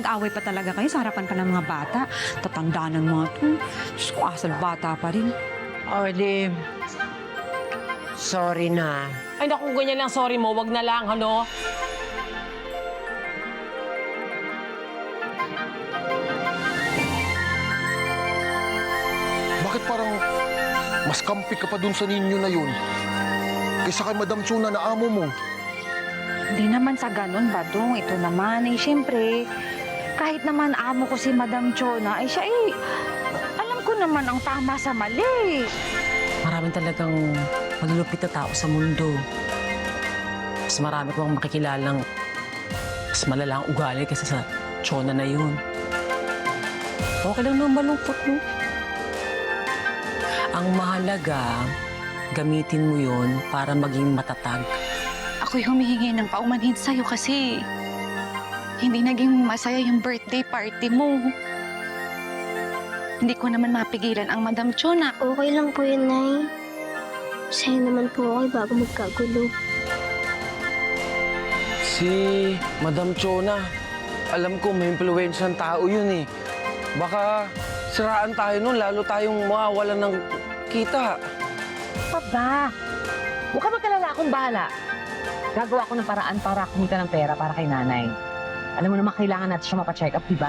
Nag-away pa talaga kayo sa harapan pa ng mga bata. Tatanda ng mga to. Diyos ko, asal bata pa rin. Olive, sorry na. Ay naku, ganyan lang, sorry mo, wag na lang, ano? Bakit parang mas kampi ka pa dun sa ninyo na yun? Kaysa kay Madam Chuna na amo mo. Hindi naman sa ganun, Badong. Ito naman, eh, siyempre, kahit naman amo ko si Madam Chona, ay siya, eh, alam ko naman ang tama sa mali. Maraming talagang malulupit na tao sa mundo. Mas marami ko ang makikilalang mas malalang ugali kaysa sa tsona na yun. Okay lang naman malungkot mo. Ang mahalaga, gamitin mo yon para maging matatag. Ako'y humihingi ng paumanhin sa'yo kasi hindi naging masaya yung birthday party mo. Hindi ko naman mapigilan ang Madam Chona. Okay lang po yun, Nay. Masaya naman po ako eh, bago magkagulo. Si Madam Chona, alam ko may impluwensyang tao yun eh. Baka siraan tayo nun, lalo tayong mawawalan ng kita. Pa ba? Huwag ka magkalala, akong bahala. Gagawa ko ng paraan para kumita ng pera para kay nanay. Alam mo naman, kailangan natin siya mapacheck up, di ba?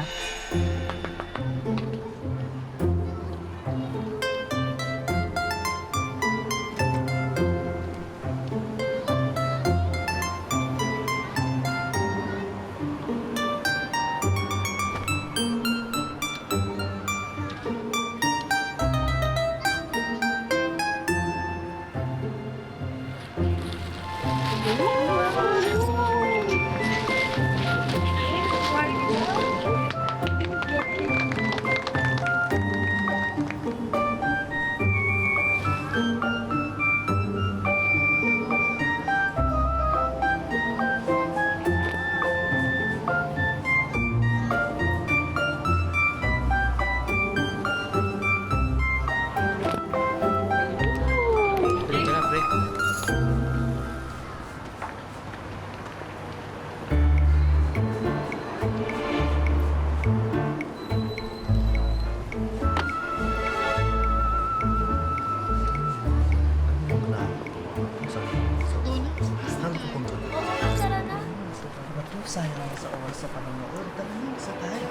Sayang sa oras sa panonood. Tara na, sa tayo.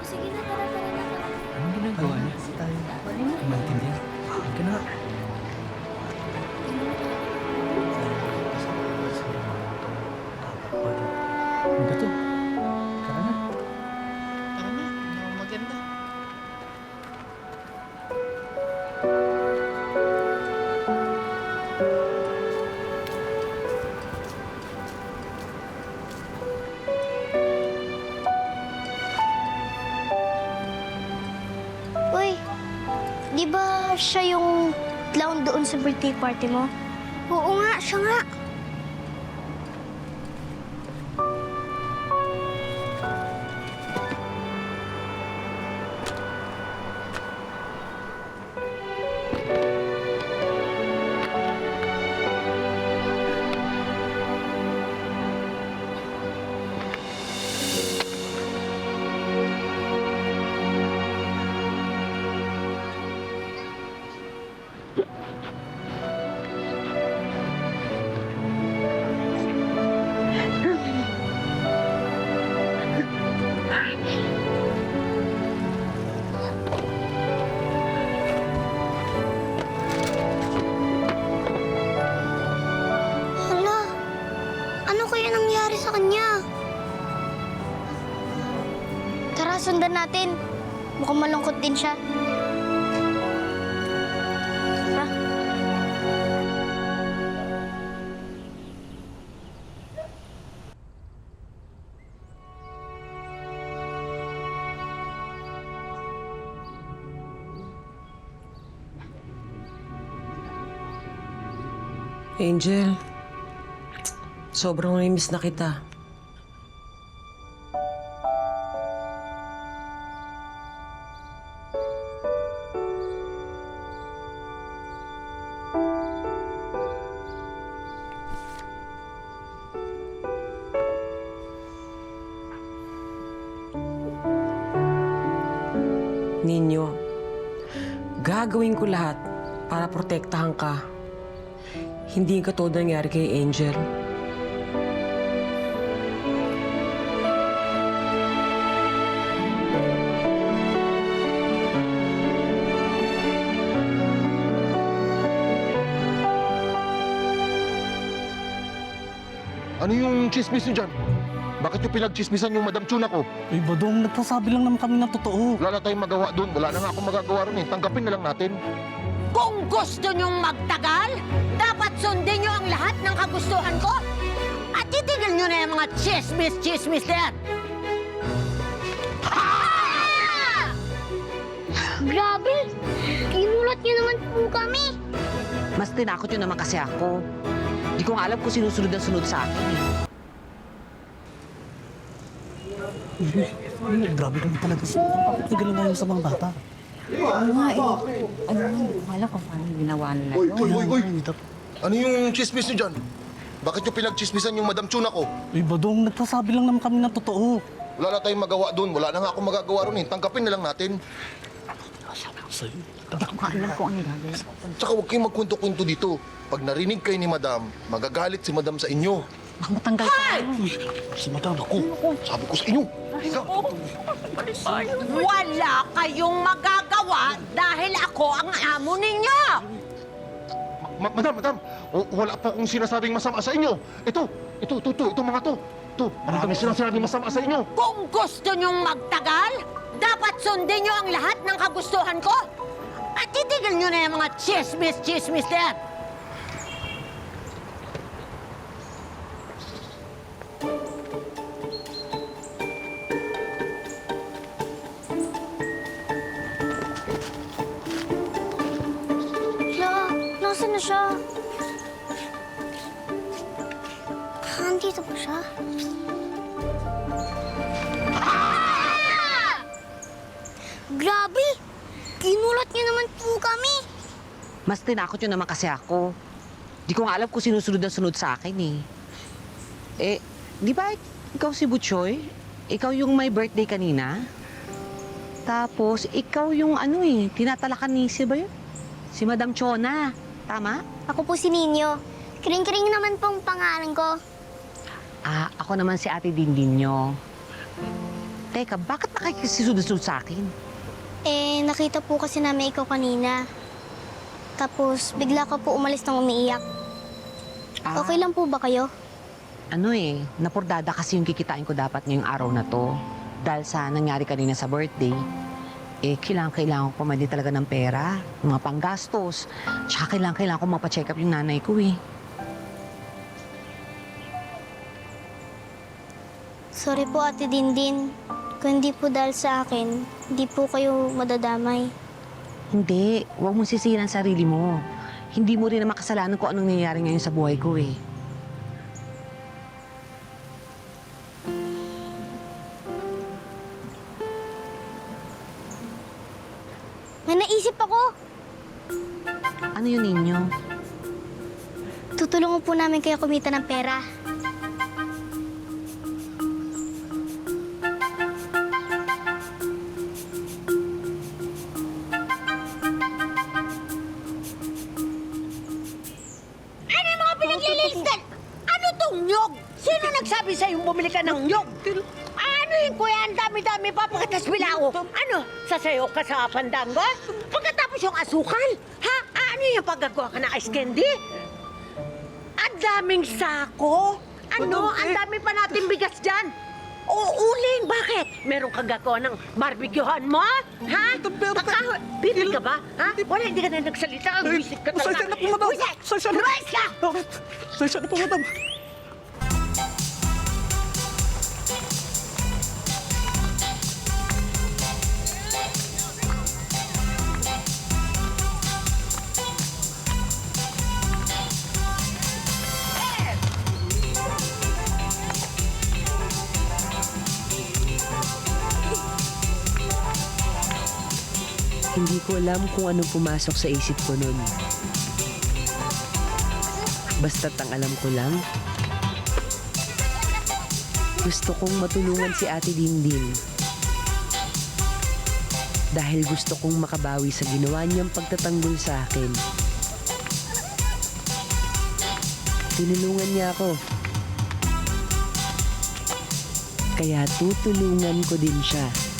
Sige na, tara, tara na. Anong ginagawa niya? Sa tayo. Maintindihan. Hindi ka na. Siya yung clown doon sa birthday party mo? Oo nga, siya nga. Natin. Mukhang malungkot din siya. Angel, sobrang namiss na kita. Gagawin ko lahat para protektahan ka. Hindi ka to nangyari kay Angel. Ano yung chismis niyo dyan? Bakit yung pinagchismisan yung Madam Chuna ko? Uy, Badong, nagsasabi lang naman kami ng totoo. Wala na tayong magawa doon. Wala na nga akong magagawa ron eh. Tanggapin na lang natin. Kung gusto nyong magtagal, dapat sundin nyo ang lahat ng kagustuhan ko. At titigil nyo na yung mga chismis-chismis na yan. Grabe! Inulat niyo naman po kami. Mas tinakot yun naman kasi ako. Di ko nga alam kung sinusunod na sunod sa akin eh. Uy, grabe naman talaga. Bakit yun sa mga bata? Ano nga eh. Ano nga, hindi ko kung paano ginawa nila. Oy, oy, oy! Uy, Ano yung chismis niyo dyan? Bakit yung pinagchismisan yung Madam Chuna ko? Uy, Badong, nagsasabi lang naman kami ng totoo. Wala na tayong magawa doon. Wala na nga akong magagawa ron eh. Tanggapin na lang natin. Sabi ko sa'yo. Alam ko ang gagawin. Tsaka huwag kayong magkwento-kwento dito. Pag narinig kayo ni Madam, magagalit si Madam sa inyo. Baka matanggal ka. Si Madam ako. Sabi ko sa inyo. Ika. Wala kayong magagawa dahil ako ang amo ninyo. Ma- madam, madam, w- wala po akong sinasabing masama sa inyo. Ito, ito, ito, ito, ito mga to. Ito, marami sinasabing masama sa inyo. Kung gusto nyong magtagal, dapat sundin nyo ang lahat ng kagustuhan ko. At titigil nyo na yung mga chismis-chismis na yan. Na siya? Ah, Andito pa siya? Ah! Grabe! Inulat niyo naman po kami. Mas tinakot yun naman kasi ako. Di ko nga alam kung sinusunod na sunod sa akin eh. Eh, di ba ikaw si Butchoy? Ikaw yung may birthday kanina? Tapos, ikaw yung ano eh, tinatalakan ni si ba yun? Si Madam Chona. Tama? Ako po si Ninyo. Kring-kring naman pong pangalan ko. Ah, ako naman si Ate Dindinyo. Teka, bakit nakikisisunod sa akin? Eh, nakita po kasi namin ikaw kanina. Tapos, bigla ka po umalis nang umiiyak. Ah, Okay lang po ba kayo? Ano eh, napordada kasi yung kikitain ko dapat ngayong araw na to. Dahil sa nangyari kanina sa birthday, eh, kailangan, kailangan ko pamali talaga ng pera, mga panggastos. Tsaka kailangan, kailangan ko mapacheck up yung nanay ko eh. Sorry po, Ate Dindin. Kung hindi po dahil sa akin, hindi po kayo madadamay. Hindi, huwag mong sisihin ang sarili mo. Hindi mo rin na makasalanan kung anong nangyayari ngayon sa buhay ko eh. Kayo kumita ng pera. Ano yung mga pinaglililistan? Ano tong nyog? Sino nagsabi sa'yo bumili ka ng nyog? Ano yung kuya? Ang dami-dami pa pagkatas bilao. Ano? Sasayo ka sa pandango? Pagkatapos yung asukal? Ha? Ano yung paggagawa ka ng ice candy? Daming sako. Ano? Ang dami pa natin bigas dyan. O uling, bakit? Meron kang gagawa ng barbecuehan mo? Ha? Kakahoy. Pili ka ba? Ha? Wala, hindi ka na nagsalita. Ang wisit ka talaga. Sasya na po, madam. Wisit! Sasya na. Lumayas ka! Sasya na po, Madam. Alam kung anong pumasok sa isip ko nun. Basta't ang alam ko lang, gusto kong matulungan si Ate Dindin. dahil gusto kong makabawi sa ginawa niyang pagtatanggol sa akin. Tinulungan niya ako. Kaya tutulungan ko din siya.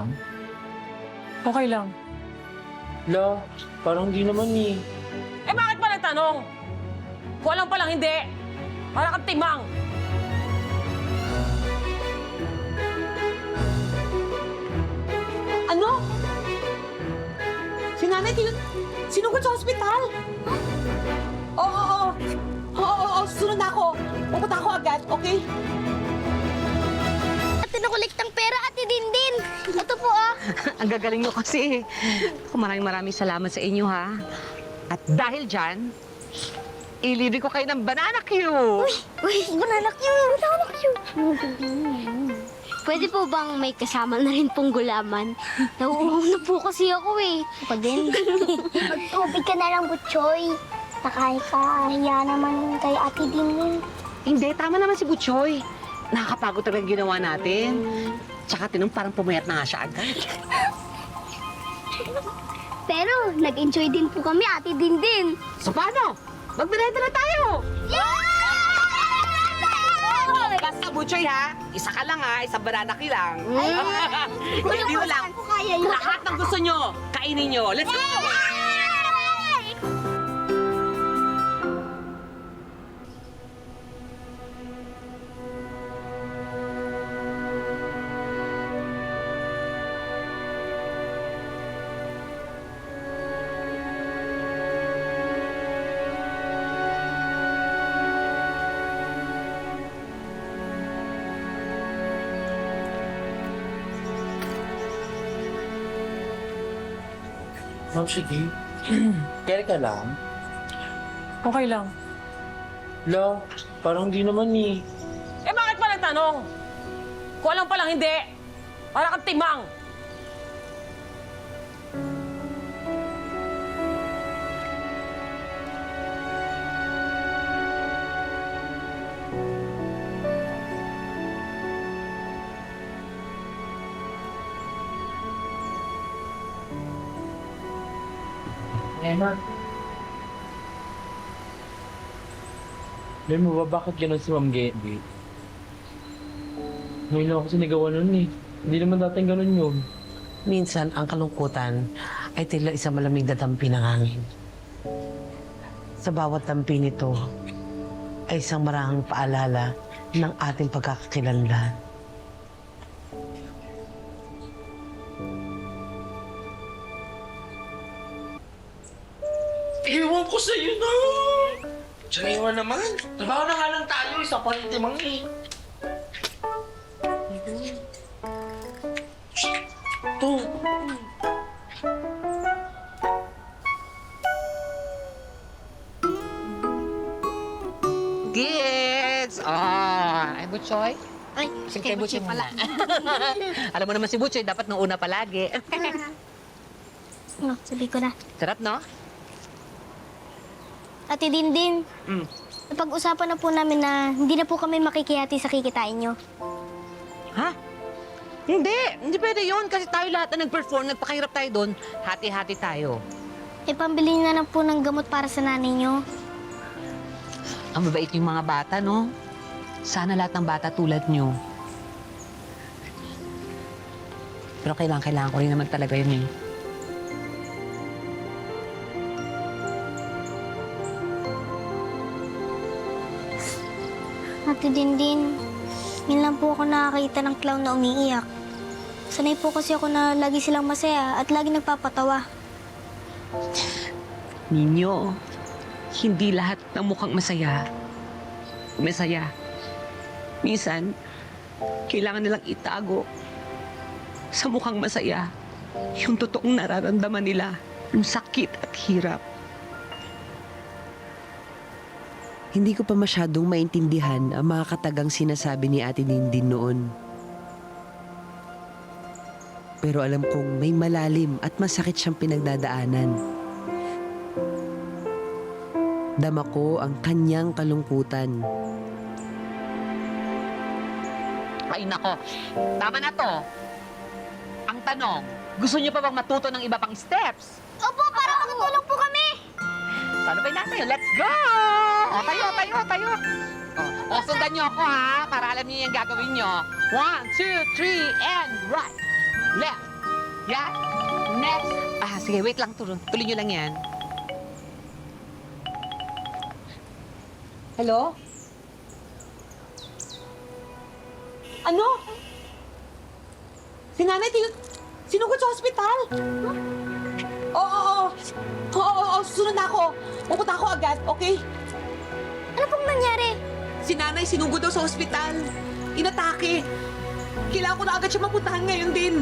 Lang? Okay lang. La, parang di naman eh. Eh bakit pa nagtanong? Kung alam palang hindi. Para kang timang. Ano? Si nanay, tin- sinugod sa ospital? Oo, oo, oo. Oo, oo, oo. Susunod na ako. Pupunta ako agad, okay? At nakuliktang pera, Ate Dindin. Ito po ah. Ang gagaling nyo kasi. Maraming maraming salamat sa inyo, ha? At dahil dyan, ilibre ko kayo ng banana cue. Uy, banana cute. Banana cute. Pwede po bang may kasama na rin pong gulaman? Nauuhaw na po kasi ako eh. Ako din. Magtubig ka na lang, Butchoy. Nakay ka. Hiya naman kay Ate Dindin. Hindi, tama naman si Butchoy. Nakakapagod talaga ginawa natin. Tsaka tinong parang pumayat na nga siya agad. Pero nag-enjoy din po kami, Ate Dindin. So paano? Magmerenda na tayo! Basta Butchoy ha, isa ka lang ha, isang banana cue lang. Hindi mo lang. po kaya yun? Lahat ng gusto nyo, kainin nyo. Let's go! Ma'am, sige. Kaya ka lang? Okay lang. La, parang di naman eh. Eh bakit pa nagtanong? Kung alam palang hindi. Para kang timang. Alam mo ba bakit gano'n si Ma'am Gaby? Ngayon lang ako sinigawan nun eh. Hindi naman dating gano'n yun. Minsan, ang kalungkutan ay tila isang malamig na dampi ng hangin. Sa bawat dampi nito ay isang marahang paalala ng ating pagkakakilanlan. Ewan ko sa'yo na! Tsaniwan naman. Trabaho na nga lang tayo. Isa pa rin timang eh. Ito. Kids! Ah, ay Butchoy. Ay, Sige, kay Butchoy pala. Alam mo naman si Butchoy, dapat nung una palagi. Oh, sabi ko na. Sarap, no? Ate Dindin, Mm. napag-usapan na po namin na hindi na po kami makikihati sa kikitain nyo. Ha? Hindi, hindi pwede yun kasi tayo lahat na nag-perform, nagpakahirap tayo doon, hati-hati tayo. E pambili na lang po ng gamot para sa nanay nyo. Ang mabait yung mga bata, no? Sana lahat ng bata tulad nyo. Pero kailangan, kailangan ko rin naman talaga yun eh. Ate Dindin, yun lang po ako nakakita ng clown na umiiyak. Sanay po kasi ako na lagi silang masaya at lagi nagpapatawa. Ninyo, hindi lahat ng mukhang masaya. Masaya. Minsan, kailangan nilang itago sa mukhang masaya yung totoong nararamdaman nila. Yung sakit at hirap. Hindi ko pa masyadong maintindihan ang mga katagang sinasabi ni Ate Nindin noon. Pero alam kong may malalim at masakit siyang pinagdadaanan. Dama ko ang kanyang kalungkutan. Ay nako, tama na to. Ang tanong, gusto niyo pa bang matuto ng iba pang steps? Opo, para makatulong po kami. Salubay natin, let's go! O, tayo, tayo, tayo. O, o sundan niyo ako ha, para alam niyo yung gagawin niyo. One, two, three, and right. Left. Yan. Next. Ah, sige, wait lang. Tuloy, tuloy niyo lang yan. Hello? Ano? Si nanay, tin- sinugod sa ospital? Oo, oo, oo. Oo, oo, oo. Susunod na ako. Pupunta ako agad, okay? Pong nangyari? Si nanay sinugod daw sa ospital. Inatake. Kailangan ko na agad siya mapuntahan ngayon din.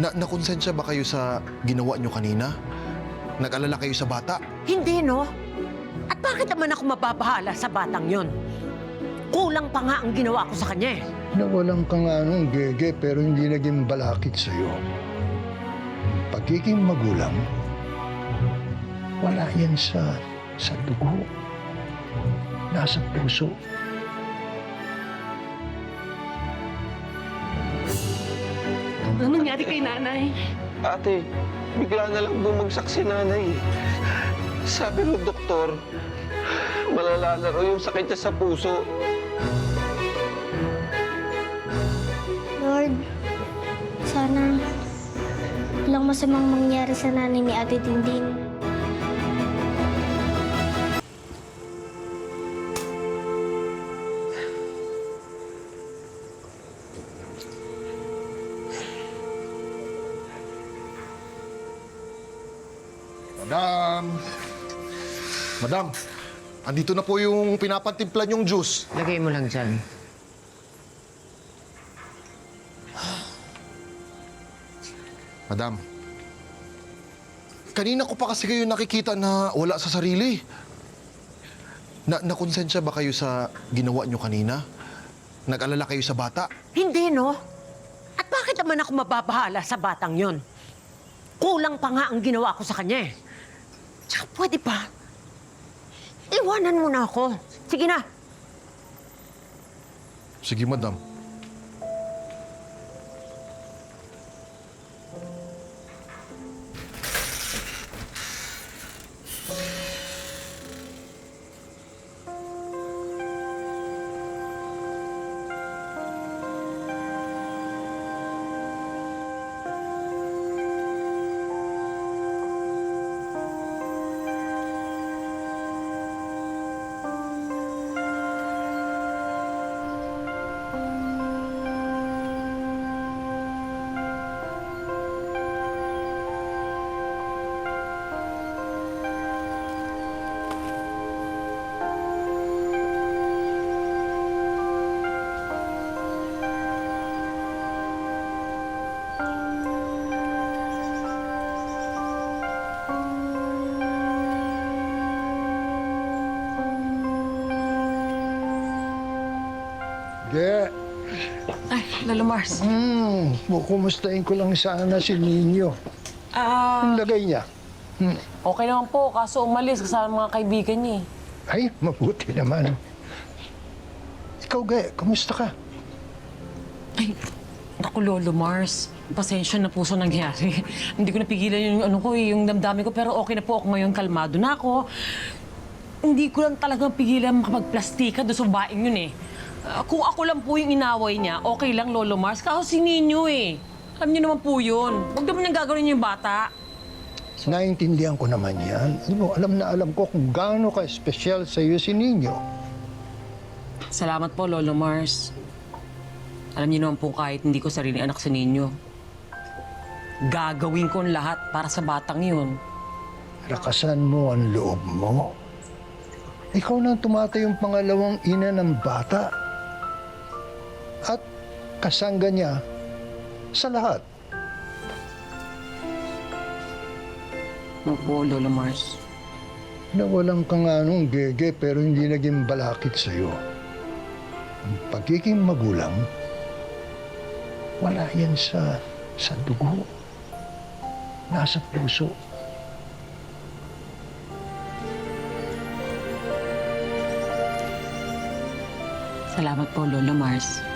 Na nakonsensya ba kayo sa ginawa nyo kanina? Nag-alala kayo sa bata? Hindi, no? At bakit naman ako mababahala sa batang yon? Kulang pa nga ang ginawa ko sa kanya eh. Nawalan ka nga nung gege pero hindi naging balakid sa'yo. Pagiging magulang, wala yan sa, sa dugo. Nasa puso. Ano nangyari kay nanay? Ate, bigla na lang bumagsak si nanay. Sabi ng doktor, malala na raw yung sakit niya sa puso. Sana walang masamang mangyari sa nanay ni Ate Dindin. Madam! Madam! Andito na po yung pinapantimpla yung juice. Lagay mo lang dyan. Madam, kanina ko pa kasi kayo nakikita na wala sa sarili. Na nakonsensya ba kayo sa ginawa nyo kanina? Nag-alala kayo sa bata? Hindi, no? At bakit naman ako mababahala sa batang yon? Kulang pa nga ang ginawa ko sa kanya eh. Tsaka pwede pa. Iwanan mo na ako. Sige na. Sige, madam. Ge, Ay, Lolo Mars. hmm, kumustahin ko lang sana si Ninyo. Ah, Ang lagay niya. okay naman po. Kaso umalis kasama mga kaibigan niya eh. Ay, mabuti naman. Ikaw, Ge, kumusta ka? Ay, naku Lolo Mars. Pasensya na po sa nangyari. Hindi ko napigilan yung ano ko eh, yung damdamin ko. Pero okay na po ako ngayon. Kalmado na ako. Hindi ko lang talaga pigilan makapagplastika doon sa baing yun eh. Ah, kung ako lang po yung inaway niya, okay lang Lolo Mars. Kaso si Ninyo eh. Alam niyo naman po yun. Huwag naman niyang gagawin yung bata. Naintindihan ko naman yan. Alam mo, alam na alam ko kung gaano ka-espesyal sa iyo si Ninyo. Salamat po, Lolo Mars. Alam niyo naman po kahit hindi ko sarili anak sa ninyo. Gagawin ko ang lahat para sa batang yun. lakasan mo ang loob mo. Ikaw na ang tumatayong pangalawang ina ng bata. At kasangga niya sa lahat. Opo, Lola Mars. Nawalan ka nga nung gege pero hindi naging balakid sa'yo. Ang pagiging magulang, wala yan sa, sa dugo. Nasa puso. Salamat po, Lola Mars.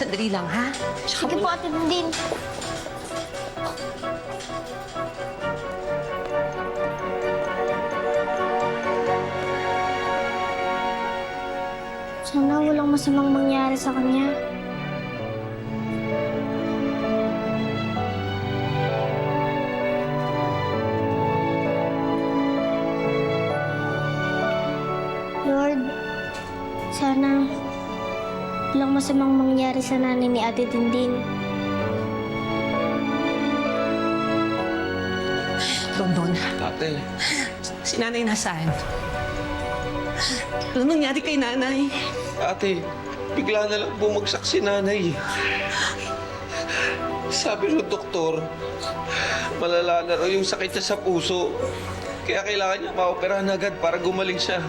Sandali lang, ha? Sige po, Ate Dindin. Sana walang masamang mangyari sa kanya. Lord, sana walang masamang mangyari sa nanay ni Ate Dindin. Dondon, Ate, si nanay nasaan? Ano nangyari kay nanay? ate, bigla na lang bumagsak si nanay. Sabi ng doktor, malala na raw yung sakit niya sa puso. Kaya kailangan niya maoperahan agad para gumaling siya.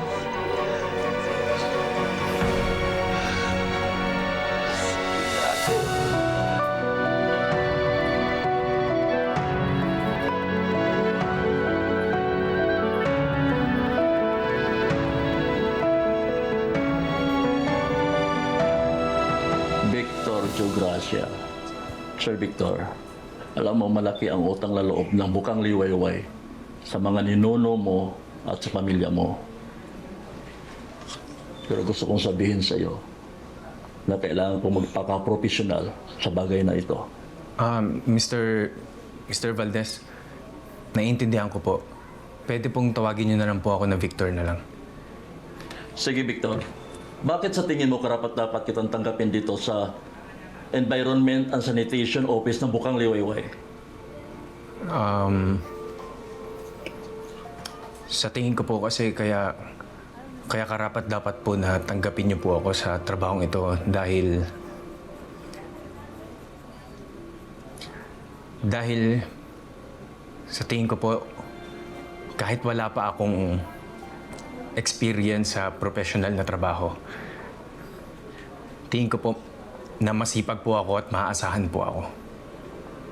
Victor Geogracia. Sir Victor, alam mo malaki ang utang na loob ng bukang liwayway sa mga ninuno mo at sa pamilya mo. Pero gusto kong sabihin sa iyo na kailangan kong magpaka-professional sa bagay na ito. Um, Mr. Mr. Valdez, naiintindihan ko po. Pwede pong tawagin niyo na lang po ako na Victor na lang. Sige Victor, bakit sa tingin mo karapat dapat kitang tanggapin dito sa Environment and Sanitation Office ng Bukang Liwayway? Um, sa tingin ko po kasi kaya kaya karapat dapat po na tanggapin niyo po ako sa trabahong ito dahil dahil sa tingin ko po kahit wala pa akong experience sa professional na trabaho tingin ko po na masipag po ako at maaasahan po ako.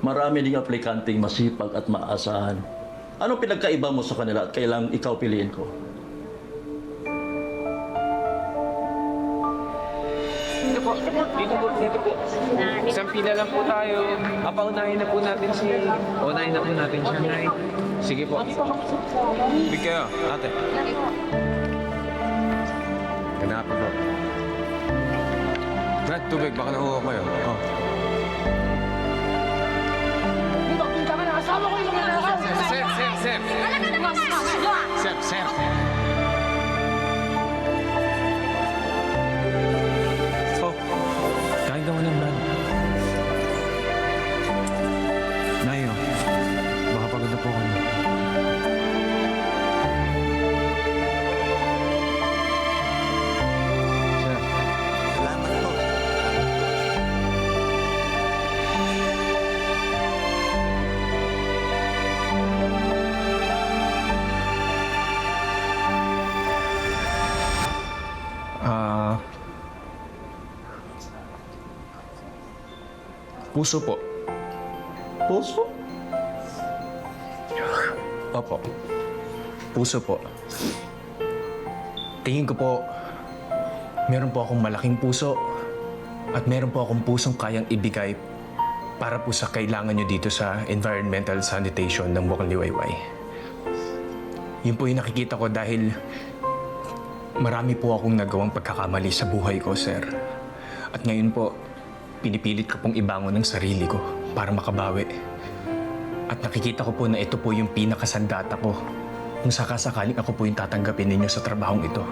Marami ding aplikanteng masipag at maasahan. Anong pinagkaiba mo sa kanila at kailang ikaw piliin ko? Isang pila lang po tayo. Apaunahin na po natin si... Unahin na po natin siya, Nay. Sige po. Big kayo, ate. Ganapin po. Tubig. Baka nakuha kayo. Oh. Puso po. Puso? Opo. Puso po. Tingin ko po, meron po akong malaking puso at meron po akong pusong kayang ibigay para po sa kailangan nyo dito sa environmental sanitation ng Bukang Liwayway. Yun po yung nakikita ko dahil Marami po akong nagawang pagkakamali sa buhay ko, sir. At ngayon po, pinipilit ko pong ibangon ng sarili ko para makabawi. At nakikita ko po na ito po yung pinakasandata ko kung sakasakaling ako po yung tatanggapin ninyo sa trabahong ito.